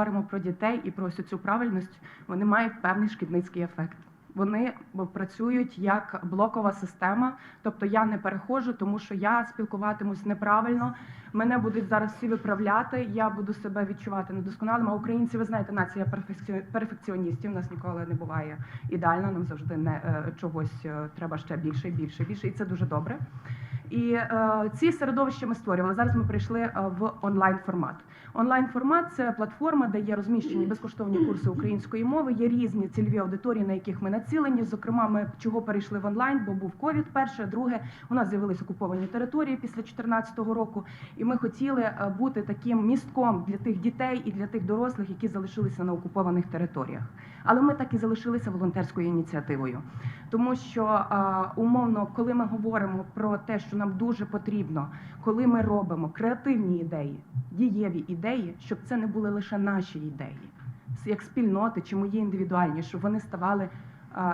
говоримо про дітей і про цю правильність, вони мають певний шкідницький ефект. Вони працюють як блокова система, тобто я не переходжу, тому що я спілкуватимусь неправильно. Мене будуть зараз всі виправляти. Я буду себе відчувати недосконалим. А українці, ви знаєте, нація перфекціоністів. У нас ніколи не буває ідеально. Нам завжди не е, чогось е, треба ще більше, більше, більше, і це дуже добре. І е, ці середовища ми створювали. Зараз ми прийшли е, в онлайн формат. Онлайн формат це платформа, де є розміщені безкоштовні курси української мови. Є різні цільові аудиторії, на яких ми націлені. Зокрема, ми чого перейшли в онлайн, бо був ковід. Перше, друге, у нас з'явились окуповані території після 2014 року, і ми хотіли е, бути таким містком для тих дітей і для тих дорослих, які залишилися на окупованих територіях. Але ми так і залишилися волонтерською ініціативою, тому що умовно, коли ми говоримо про те, що нам дуже потрібно, коли ми робимо креативні ідеї, дієві ідеї, щоб це не були лише наші ідеї, як спільноти чи мої індивідуальні, щоб вони ставали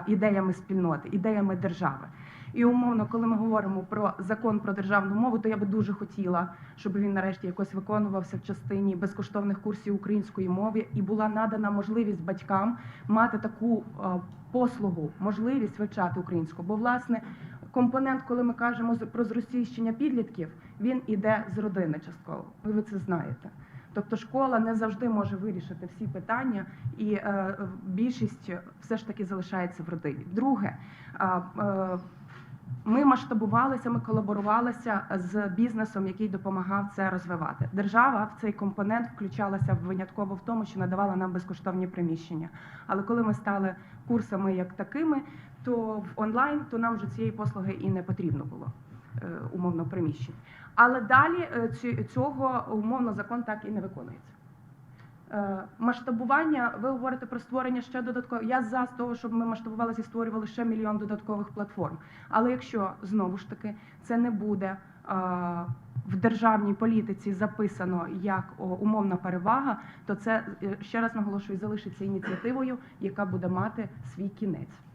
ідеями спільноти, ідеями держави. І умовно, коли ми говоримо про закон про державну мову, то я би дуже хотіла, щоб він нарешті якось виконувався в частині безкоштовних курсів української мови і була надана можливість батькам мати таку послугу, можливість вивчати українську. Бо власне компонент, коли ми кажемо про зросійщення підлітків, він іде з родини частково. Ви це знаєте. Тобто школа не завжди може вирішити всі питання, і е, більшість все ж таки залишається в родині. Друге, е, ми масштабувалися, ми колаборувалися з бізнесом, який допомагав це розвивати. Держава в цей компонент включалася винятково в тому, що надавала нам безкоштовні приміщення. Але коли ми стали курсами як такими, то в онлайн то нам вже цієї послуги і не потрібно було е, умовно приміщень. Але далі е, цього умовно закон так і не виконується. Е, Масштабування, ви говорите про створення ще додаткових. Я за того, щоб ми масштабувалися і створювали ще мільйон додаткових платформ. Але якщо знову ж таки це не буде е, в державній політиці записано як умовна перевага, то це ще раз наголошую, залишиться ініціативою, яка буде мати свій кінець.